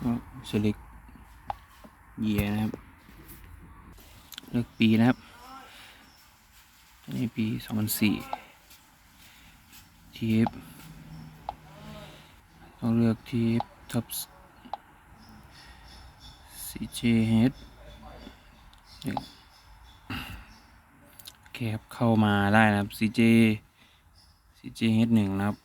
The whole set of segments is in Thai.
ก็ select year นะครับ เลือกปีนะครับอันนี้ปี 2004 TF ต้องเลือก TF top CJH หนึ่งโอเคครับ เข้ามาได้นะครับ CJ CJH หนึ่งนะครับ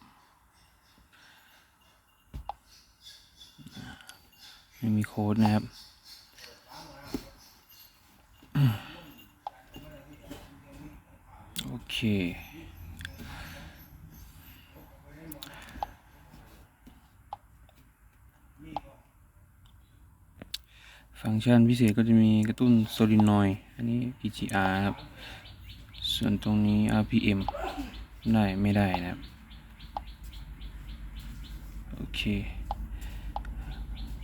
ไม่มีโค้ดนะครับโอเค ฟังก์ชันพิเศษก็จะมีกระตุ้นโซลินอยด์อันนี้ PGR ครับ ส่วนตรงนี้ RPM ได้ ไม่ได้นะครับ โอเค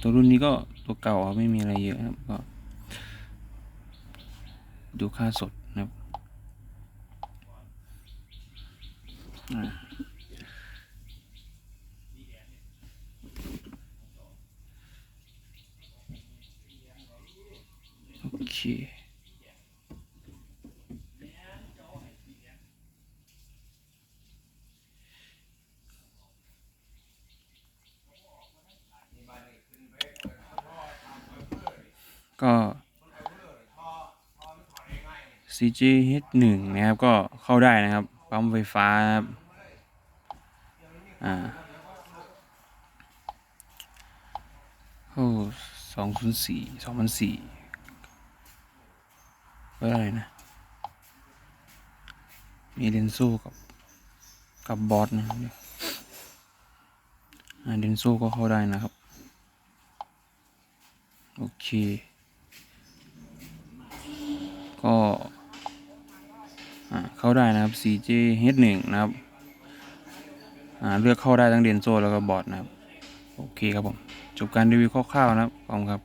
ตัวรุ่นนี้ก็ตัวเก่าไม่มีอะไรเยอะครับก็ ดูค่าสดนะครับโอเค ก็ CGH หนึ่งนะครับ ก็เข้าได้นะครับ ปั๊มไฟฟ้าครับอ่าเข้าสองศูนสี่สองพันสี่เบอร์อะไรนะ มีเดนโซกับ กับบอสนี่เดนโซก็เข้าได้นะครับ โอเค ก็อ่า เข้าได้นะครับ CJH1 นะครับเลือกเข้าได้ทั้งเดนโซแล้วก็บอร์ดนะครับ โอเคครับผม จบการรีวิวคร่าวๆนะครับขอบคุณครับ